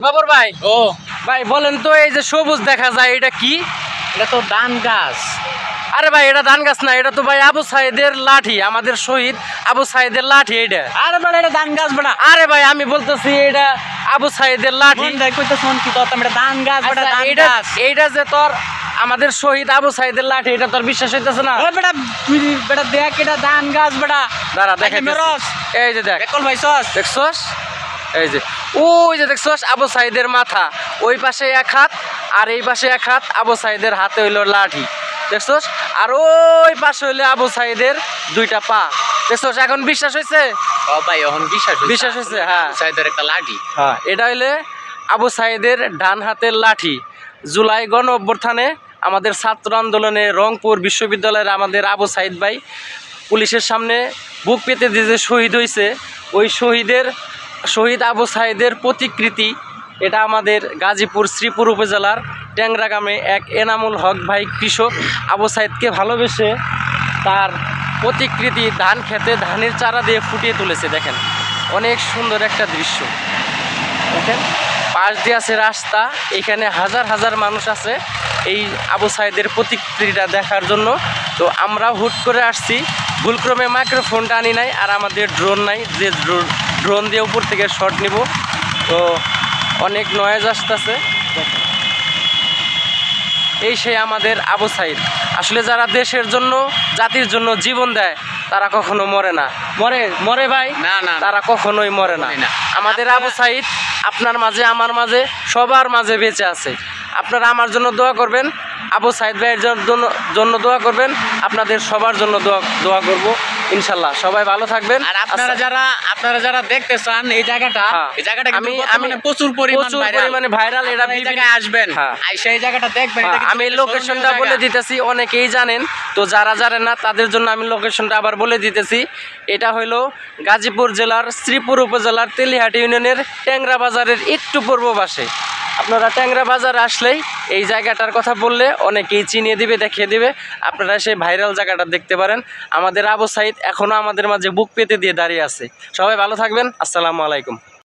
বাবর ভাই ও। ভাই বলেন তো এই যে সবুজ দেখা যায় এটা কি? এটা তো ধান গাছ। আরে ভাই এটা ধান গাছ না এটা তো ভাই আবু সাইদের লাঠি আমাদের শহীদ আবু সাইদের লাঠি এটা আরে বেটা এটা ধান গাছ বেটা আরে ভাই আমি বলতেছি এটা আবু সাইদের লাঠি। মন কইতে শুন কি এটা ধান গাছ বেটা আচ্ছা, ধান এইটা গাছ। এইটা যে তোর আমাদের শহীদ আবু সাইদের লাঠি এটা তোর বিশ্বাস হইতেছে না? বেটা তুই বেটা দেখ এটা ধান গাছ বেটা দাঁড়া দেখে এই যে দেখ। ভাই সস দেখছস? এই যে ওই যে দেখছস আবু সাইদের মাথা। ওই পাশে এক হাত আর এই পাশে এক হাত আবু সাইদের হাতে হইল লাঠি। দেখছস আর ওই পাশে হইল আবু সাইদের দুইটা পা। দেখছস এখন বিশ্বাস হয়েছে ও ভাই এখন বিশ্বাস হইছে। বিশ্বাস হইছে, হ্যাঁ। সাইদের একটা লাঠি। হ্যাঁ এটা হইলে আবু সাইদের ডান হাতের লাঠি। জুলাই গণ অভ্যুত্থানে আমাদের ছাত্র আন্দোলনে রংপুর বিশ্ববিদ্যালয়ের আমাদের আবু সাইদ ভাই পুলিশের সামনে বুক পেতে দিয়ে যে শহীদ হয়েছে ওই শহীদের শহীদ আবু সাইদের প্রতিকৃতি, এটা আমাদের গাজীপুর শ্রীপুর উপজেলার ট্যাংরা গ্রামে এক এনামুল হক ভাই কৃষক আবু সাইদকে ভালোবেসে তার প্রতিকৃতি ধান খেতে ধানের চারা দিয়ে ফুটিয়ে তুলেছে, দেখেন। অনেক সুন্দর একটা দৃশ্য। দেখেন, পাশ দিয়ে আছে রাস্তা, এখানে হাজার হাজার মানুষ আছে এই আবু সাইদের প্রতিকৃতিটা দেখার জন্য। তো আমরা হুট করে আসছি। ভুলক্রমে মাইক্রোফোনটা আনি নাই আর আমাদের ড্রোন নাই, যে ড্রোন দিয়ে উপর থেকে শট নিব। তো অনেক নয়েজ আসতেছে। এই সেই আমাদের আবু সাইদ। আসলে যারা দেশের জন্য জাতির জন্য জীবন দেয় তারা কখনো মরে না। মরে মরে ভাই? না, না। তারা কখনোই মরে না। না। আমাদের আবু সাইদ আপনার মাঝে আমার মাঝে সবার মাঝে বেঁচে আছে। আপনারা আমার জন্য দোয়া করবেন। আবু সাইদ ভাইয়ের জন্য জন্য দোয়া করবেন। আপনাদের সবার জন্য দোয়া দোয়া করব। ইনশাল্লাহ সবাই ভালো থাকবেন। আর আপনারা আচ্ছা, যারা আপনারা যারা দেখতে চান এই জায়গাটা হ্যাঁ। এই জায়গাটা আমি- আমি প্রচুর পরিমাণ ভাইরাল এটা জায়গায় আসবেন। হ্যাঁ। সেই জায়গাটা দেখবেন হ্যাঁ, আমি লোকেশনটা বলে দিতেছি অনেকেই জানেন। তো যারা জানেন না তাদের জন্য আমি লোকেশনটা আবার বলে দিতেছি। এটা হলো গাজীপুর জেলার শ্রীপুর উপজেলার তেলিহাটি ইউনিয়নের ট্যাংরা বাজারের একটু পূর্ব পাশে। আপনারা ট্যাংরা বাজার আসলেই এই জায়গাটার কথা বললে অনেকেই চিনিয়ে দিবে, দেখিয়ে দিবে। আপনারা সেই ভাইরাল জায়গাটা দেখতে পারেন। আমাদের আবু সাইদ এখনও আমাদের মাঝে বুক পেতে দিয়ে দাঁড়িয়ে আছে। সবাই ভালো থাকবেন। আসসালামু আলাইকুম।